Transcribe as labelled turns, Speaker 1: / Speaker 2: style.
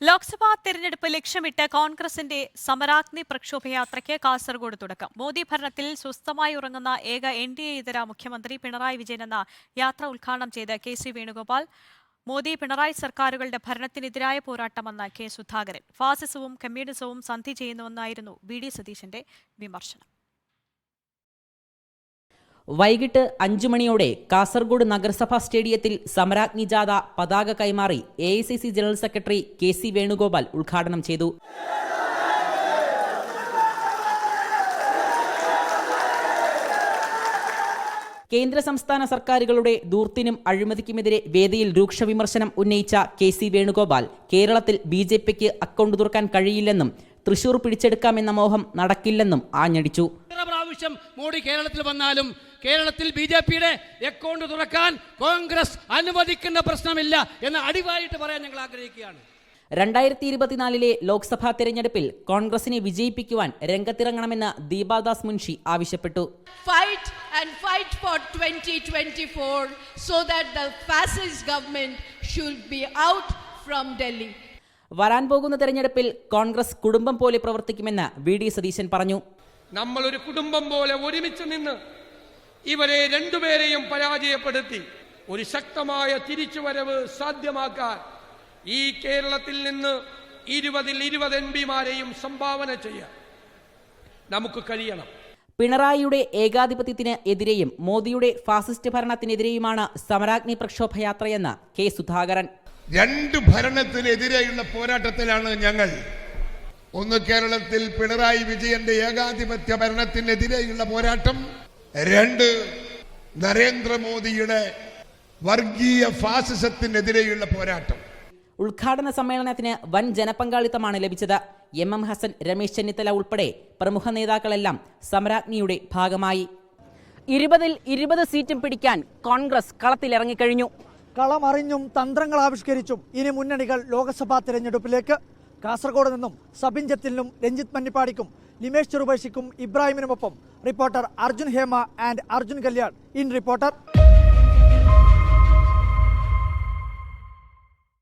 Speaker 1: ലോക്സഭാ തെരഞ്ഞെടുപ്പ് ലക്ഷ്യമിട്ട് കോൺഗ്രസിന്റെ സമരാഗ്നി പ്രക്ഷോഭയാത്രയ്ക്ക് കാസർഗോഡ് തുടക്കം. മോദി ഭരണത്തിൽ സ്വസ്ഥമായി ഉറങ്ങുന്ന ഏക എൻ ഡി എ ഇതര മുഖ്യമന്ത്രി പിണറായി വിജയൻ എന്ന യാത്ര ഉദ്ഘാടനം ചെയ്ത് കെ സി വേണുഗോപാൽ മോദി പിണറായി സർക്കാരുകളുടെ ഭരണത്തിനെതിരായ പോരാട്ടമെന്ന് കെ സുധാകരൻ. ഫാസിസവും കമ്മ്യൂണിസവും സന്ധി ചെയ്യുന്നുവെന്നായിരുന്നു വി ഡി സതീശന്റെ വിമർശനം.
Speaker 2: വൈകിട്ട് അഞ്ചു മണിയോടെ കാസർഗോഡ് നഗരസഭാ സ്റ്റേഡിയത്തിൽ സമരാഗ്നി ജാഥ പതാക കൈമാറി A general secretary K C Venugopal ഉദ്ഘാടനം ചെയ്തു. കേന്ദ്ര സംസ്ഥാന സർക്കാരുകളുടെ ദൂർത്തിനും അഴിമതിക്കുമെതിരെ വേദിയിൽ രൂക്ഷ വിമർശനം ഉന്നയിച്ച കെ സി വേണുഗോപാൽ കേരളത്തിൽ ബി ജെ പിക്ക് അക്കൗണ്ട് തുറക്കാൻ കഴിയില്ലെന്നും തൃശൂർ പിടിച്ചെടുക്കാമെന്ന മോഹം നടക്കില്ലെന്നും ആഞ്ഞടിച്ചു.
Speaker 3: പ്രാവശ്യം മോഡി കേരളത്തിൽ വന്നാലും കേരളത്തിൽ ബി ജെ പിയുടെ അക്കൗണ്ട് തുറക്കാൻ കോൺഗ്രസ് അനുവദിക്കുന്ന പ്രശ്നമില്ല എന്ന് അടിവായിട്ട് പറയാൻ ഞങ്ങൾ ആഗ്രഹിക്കുകയാണ്.
Speaker 2: രണ്ടായിരത്തി ഇരുപത്തിനാലിലെ ലോക്സഭാ തെരഞ്ഞെടുപ്പിൽ കോൺഗ്രസിനെ വിജയിപ്പിക്കുവാൻ രംഗത്തിറങ്ങണമെന്ന് ദീപാദാസ് മുൻഷി ആവശ്യപ്പെട്ടു.
Speaker 4: Fight and fight for twenty twenty 2024 so that the fascist government should be out from Delhi
Speaker 2: വരാൻ പോകുന്ന തെരഞ്ഞെടുപ്പിൽ കോൺഗ്രസ് കുടുംബം പോലെ പ്രവർത്തിക്കുമെന്ന് വി ഡി സതീശൻ പറഞ്ഞു.
Speaker 5: നമ്മൾ ഒരു കുടുംബം പോലെ ഒരുമിച്ച് നിന്ന് ഇവരെ രണ്ടുപേരെയും പരാജയപ്പെടുത്തി. ഒരു ശക്തമായ തിരിച്ചുവരവ് സാധ്യമാക്കാൻ ഈ കേരളത്തിൽ നിന്ന് ഇരുപതിൽ ഇരുപത് എം പിമാരെയും സംഭാവന ചെയ്യാൻ നമുക്ക് കഴിയണം.
Speaker 2: പിണറായിയുടെ ഏകാധിപത്യത്തിന് എതിരെയും മോദിയുടെ ഫാസിസ്റ്റ് ഭരണത്തിനെതിരെയുമാണ് സമരാഗ്നി പ്രക്ഷോഭയാത്രയെന്ന് കെ സുധാകരൻ.
Speaker 6: രണ്ട് ഭരണത്തിനെതിരെയുള്ള പോരാട്ടത്തിലാണ് ഞങ്ങൾ. ഒന്ന് കേരളത്തിൽ പിണറായി വിജയന്റെ ഏകാധിപത്യ ഭരണത്തിനെതിരെയുള്ള പോരാട്ടം രണ്ട് നരേന്ദ്രമോദിയുടെ വർഗീയ ഫാസിസത്തിനെതിരെയുള്ള പോരാട്ടം.
Speaker 2: ഉദ്ഘാടന സമ്മേളനത്തിന് വൻ ജനപങ്കാളിത്തമാണ് ലഭിച്ചത്. എം എം ഹസൻ രമേശ് ചെന്നിത്തല ഉൾപ്പെടെ പ്രമുഖ നേതാക്കളെല്ലാം സമരാജ്ഞിയുടെ ഭാഗമായി. ഇരുപതിൽ ഇരുപത് സീറ്റും പിടിക്കാൻ കോൺഗ്രസ് കളത്തിലിറങ്ങിക്കഴിഞ്ഞു.
Speaker 7: കളമറിഞ്ഞും തന്ത്രങ്ങൾ ആവിഷ്കരിച്ചും ഇനി മുന്നണികൾ ലോക്സഭാ തിരഞ്ഞെടുപ്പിലേക്ക്. കാസർഗോഡ് നിന്നും സബിൻ ജത്തിലിനും രഞ്ജിത്ത് മന്നിപ്പാടിക്കും ലിമേഷ് ചെറുപേശിക്കും ഇബ്രാഹിമിനുമൊപ്പം reporter Arjun Hema and Arjun Kalyan. In reporter